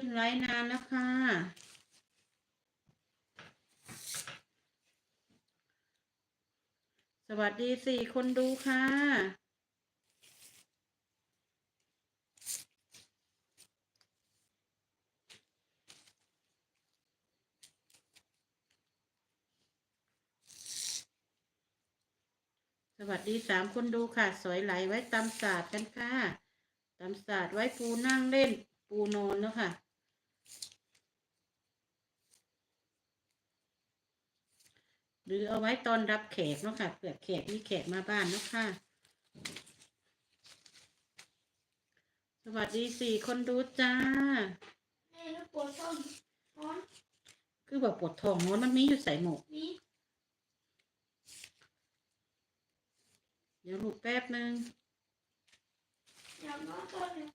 ขึ้นไลฟ์นานแล้วค่ะ สวัสดีสี่คนดูค่ะ สวัสดีสามคนดูค่ะ สวยไหลไว้ตำศาสตร์กันค่ะตำศาสตร์ไว้ปูนั่งเล่นปูนอนแล้วค่ะ หรือเอาไว้ตอนรับแขกเนาะค่ะเผื่อแขกมีแขกมาบ้านเนาะค่ะ สวัสดีสี่คนดูจ้าแม่ลูกปวดท้องท้องคือแบบปวดท้องโน้นมันมีอยู่ใส่หมกนี้เดี๋ยวลูกแป๊บนึงอยากนอนตัวเนี่ย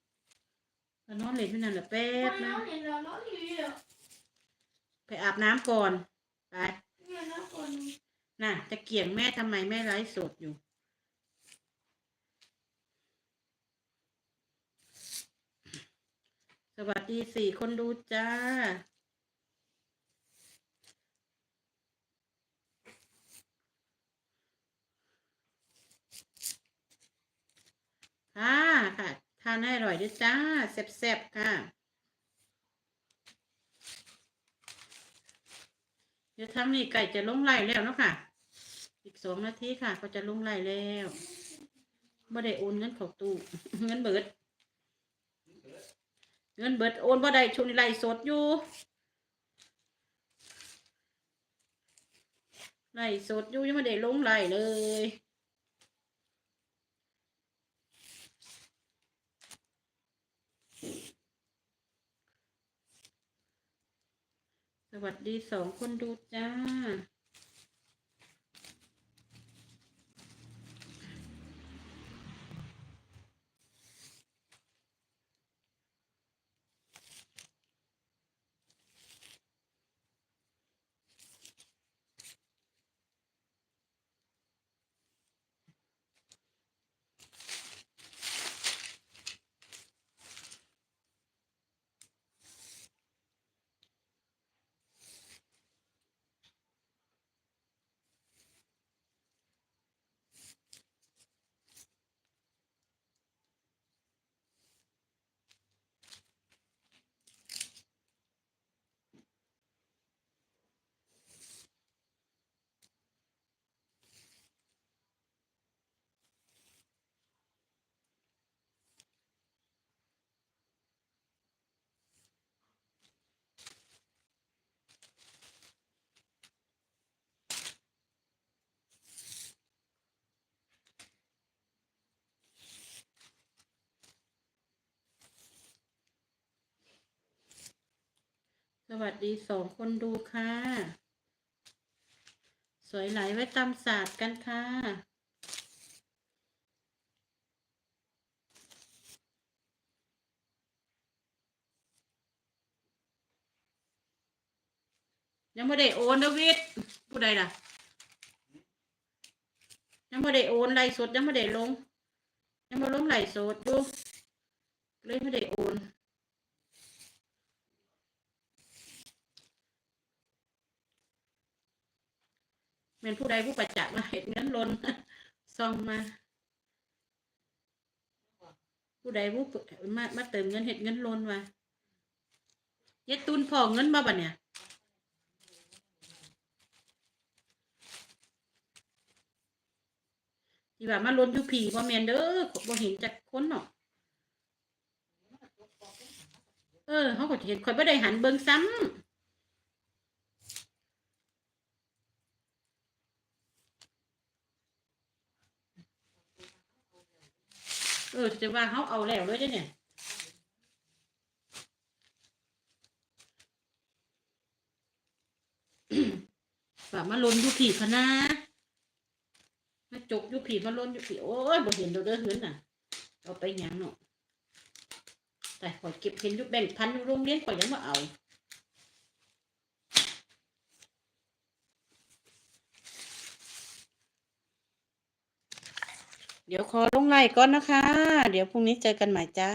แล้วนอนเล่นที่นั่นแหละแป๊ไม่บนึนองนเห็นเรานอนอยู่เดียวไปอาบน้ำก่อนไปเนน่ะ จะเกี่ยงแม่ทำไมแม่ไลฟ์สดอยู่ สวัสดีสี่คนดูจ้า ค่ะค่ะ ทานให้อร่อยด้วยจ้าแซ่บๆค่ะ จะทำนี่ไก่จะลงไล่แล้วเนาะค่ะ อีกสองนาทีค่ะ ก็จะลงไล่แล้วบ่ได้โอนเงินเข้าตู้เงินเบิด เงินเบิดโอนบ่ได้ช่วงนี้ไล่สดอยู่ไล่สดอยู่ยังไม่ได้ลงไล่เลย สวัสดีสองคนดูจ้า วัสดีสองคนดูค่ะ สวยไหลไว้ตำศาสตร์กันค่ะ ยังไม่ได้โอนเดวิดผู้ใดล่ะ ยังไม่ได้โอนไลสดยังไม่ได้ลง ยังไม่ลงไลสดดูเลยไม่ได้โอน เป็นผู้ใดผู้ประจักษ์มาเห็นเงินลนซองมา ผู้ใดผู้มามาเติมเงินเห็ดเงินลนมาเย็ดตุนพอเงินมาบ่เนี่ยที่ว่ามาลนอยู่ผีบ่แม่นเด้อบ่เห็นจากคนเนาะเออเขาก็เห็นข่อยบ่ได้หันเบิ่งซ้ำ เออจะว่าเขาเอาแล้วเลยเด้อเนี่ยฝากมาลนยู่ผีพะนะมาจกยู่ผีมาลนยู่ผีโอ้ยบ่เห็นเด้อเด้อเหือนน่ะ เอาไปยังเนาะแต่ขอยเก็บเห็นยู่แบ่งพันอยู่โรงเรียนขอยยังมาเอา เดี๋ยวขอลงไลน์ก่อนนะคะ เดี๋ยวพรุ่งนี้เจอกันใหม่จ้า